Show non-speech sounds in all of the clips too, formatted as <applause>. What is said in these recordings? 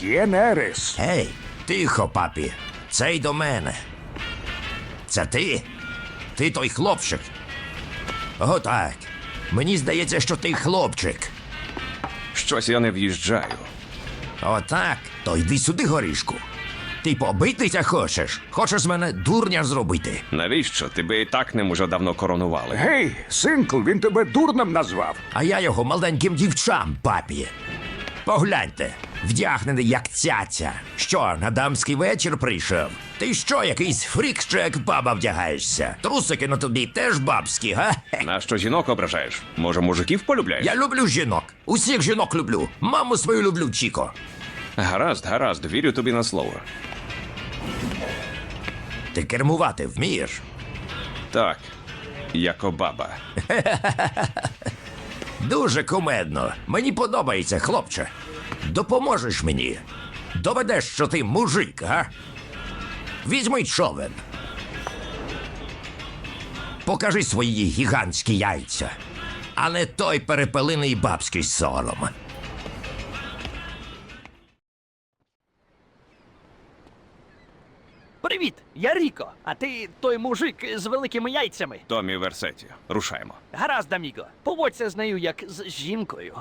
¿Quién eres? Гей, тихо, папі. Це й до мене. Це ти? Ти той хлопчик. О, так. Мені здається, що ти хлопчик. Щось я не в'їжджаю. Отак, то йди сюди, горішку. Ти побитися хочеш? Хочеш з мене дурня зробити? Навіщо? Тебе і так ним уже давно коронували. Гей, синкл, він тебе дурним назвав. А я його маленьким дівчам, папі. Погляньте, вдягнений як цяця. Що, на дамський вечір прийшов? Ти що, якийсь фрік, що як баба вдягаєшся? Трусики на тобі теж бабські, га? Хе. Нащо жінок ображаєш? Може, мужиків полюбляєш? Я люблю жінок. Усіх жінок люблю. Маму свою люблю, Чіко. Гаразд, гаразд, вірю тобі на слово. Ти кермувати вмієш? Так, як баба. <laughs> Дуже кумедно. Мені подобається, хлопче. Допоможеш мені. Доведеш, що ти мужик, га? Візьми човен. Покажи свої гігантські яйця, а не той перепелиний бабський сором. Привіт, я Ріко, а ти той мужик з великими яйцями. Томі Версеті. Рушаємо. Гаразд, Аміго, поводься з нею як з жінкою.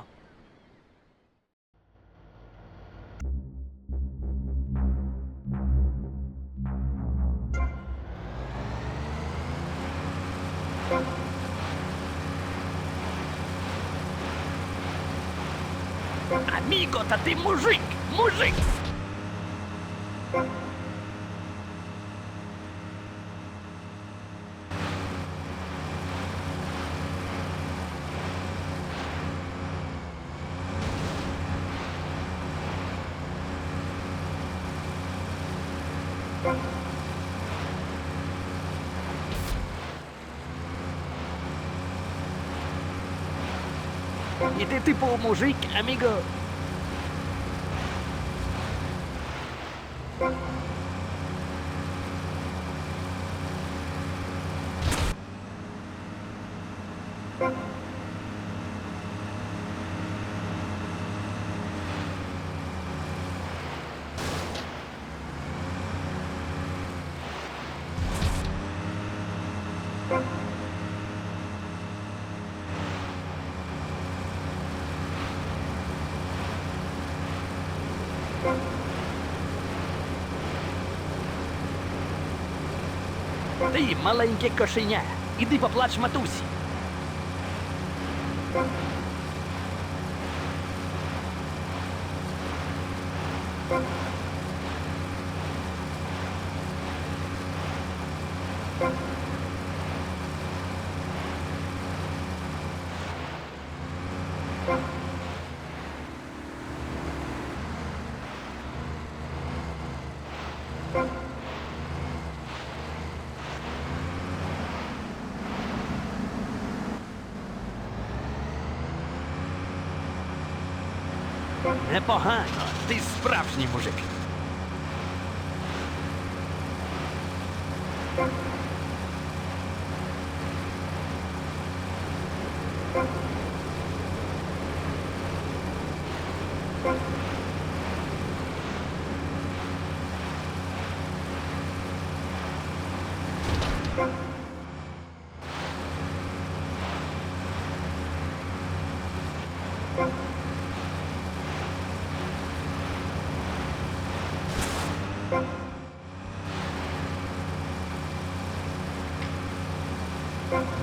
Аміго, та ти мужик! Мужик! І ти типу мужик, аміго. Ти маленьке кошеня. Іди поплач матусі. Непогано. Ти справжній мужик.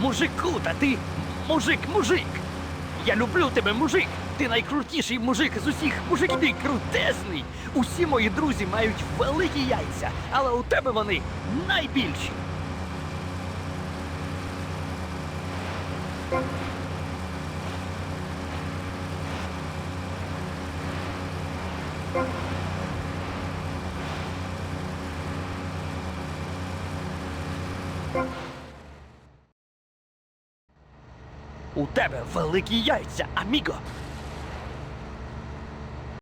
Мужику, та ти мужик, мужик. Я люблю тебе, мужик. Ти найкрутіший мужик з усіх мужиків. Ти крутесний. Усі мої друзі мають великі яйця, але у тебе вони найбільші. У тебе великі яйця, аміго.